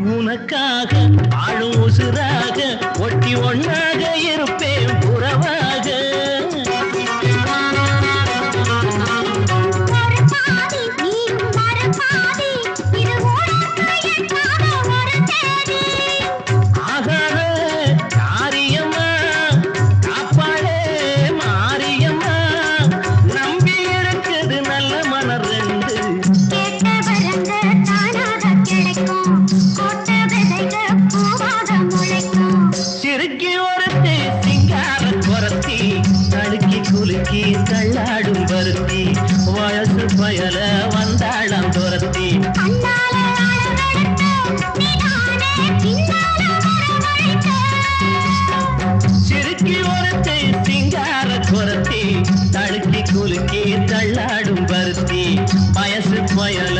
உனக்காக ஆளும் உசுராக ஒட்டி ஒன்னாக கலக்கி தள்ளாடும் பருத்தி வழக்கு பயல வந்தாளம் துரத்தி. சிறுக்கி உரத்தை சிங்கார குரத்தி தழுக்கி குலுக்கி தள்ளாடும் பருத்தி பயசு பயல